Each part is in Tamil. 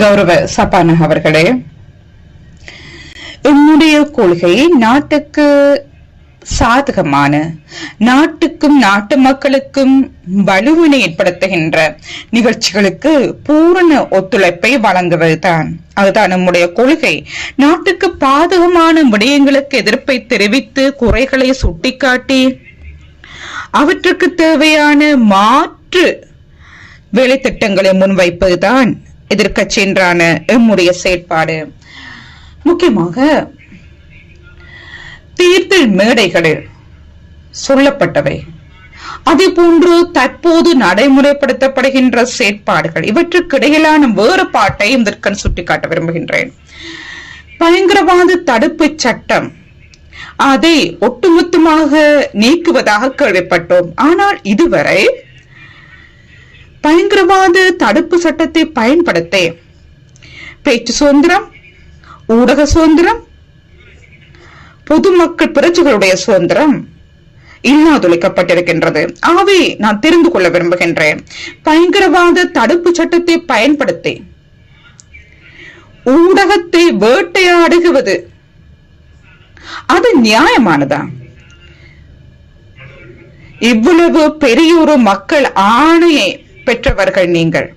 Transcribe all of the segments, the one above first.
கௌரவ சபானக அவர்களே என்னுடைய கொள்கை நாட்டுக்கு சாதகமான நாட்டுக்கும் நாட்டு மக்களுக்கும் வலுவினை ஏற்படுத்துகின்ற நிகழ்ச்சிகளுக்கு பூரண ஒத்துழைப்பை வழங்குவதுதான். அதுதான் நம்முடைய கொள்கை. நாட்டுக்கு பாதகமான விடயங்களுக்கு எதிர்ப்பை தெரிவித்து குறைகளை சுட்டிக்காட்டி அவற்றுக்கு தேவையான மாற்று வேலை திட்டங்களை முன்வைப்பதுதான் எதிர்கட்சியின்றான எம்முடைய செயற்பாடு. முக்கியமாக தேர்தல் மேடைகளில் சொல்லப்பட்டவை. அதே போன்று தற்போது நடைமுறைப்படுத்தப்படுகின்ற செயற்பாடுகள் இவற்றுக்கு இடையிலான வேறுபாட்டை இதற்கன் சுட்டிக்காட்ட விரும்புகின்றேன். பயங்கரவாத தடுப்பு சட்டம் அதை ஒட்டுமொத்தமாக நீக்குவதாக கேள்விப்பட்டோம். ஆனால் இதுவரை பயங்கரவாத தடுப்பு சட்டத்தை பயன்படுத்த. பேச்சு சுதந்திரம் ஊடக சுதந்திரம் பொதுமக்கள் பிரஜைகளுடைய சுதந்திரம் இல்லாதொழிக்கப்பட்டிருக்கின்றது. ஆகவே நான் தெரிந்து கொள்ள விரும்புகின்றேன். பயங்கரவாத தடுப்பு சட்டத்தை பயன்படுத்தி. ஊடகத்தை வேட்டையாடுகிறது. அது நியாயமானதா? இவ்வளவு பெரிய ஒரு மக்கள் ஆணையை பெற்றவர்கள் நீங்கள்.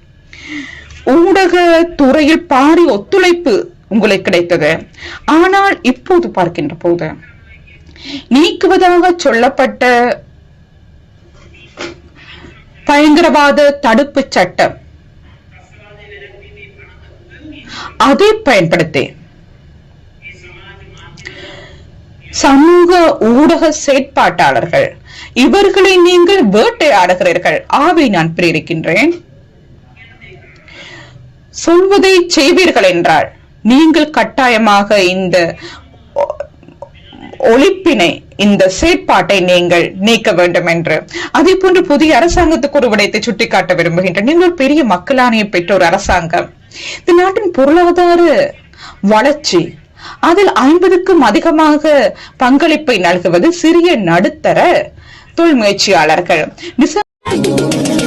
ஊடக துறையில் பாரி ஒத்துழைப்பு உங்களுக்கு கிடைத்தது. ஆனால் இப்போது பார்க்கின்ற போது நீக்குவதாக சொல்லப்பட்ட பயங்கரவாத தடுப்பு சட்டம் அதை பயன்படுத்தி சமூக ஊடக செயற்பாட்டாளர்கள். இவர்களை நீங்கள் வேட்டையாடுகிறீர்கள். ஆவை நான் பிரேரிக்கின்றேன். சொல்வதை செய்வீர்கள் என்றால் நீங்கள் கட்டாயமாக இந்த ஒழிப்பினை இந்த செயற்பாட்டை நீங்கள் நீக்க வேண்டும் என்று. அதே போன்று புதிய அரசாங்கத்துக்கு ஒரு விடயத்தை சுட்டிக்காட்ட விரும்புகின்றேன். நீங்கள் பெரிய மக்களாணையை பெற்ற ஒரு அரசாங்கம். இந்த நாட்டின் பொருளாதார வளர்ச்சி அதில் ஐம்பதுக்கும் அதிகமாக பங்களிப்பை நல்குவது சிறிய நடுத்தர தொழில் முயற்சியாளர்கள். டிசம்பர்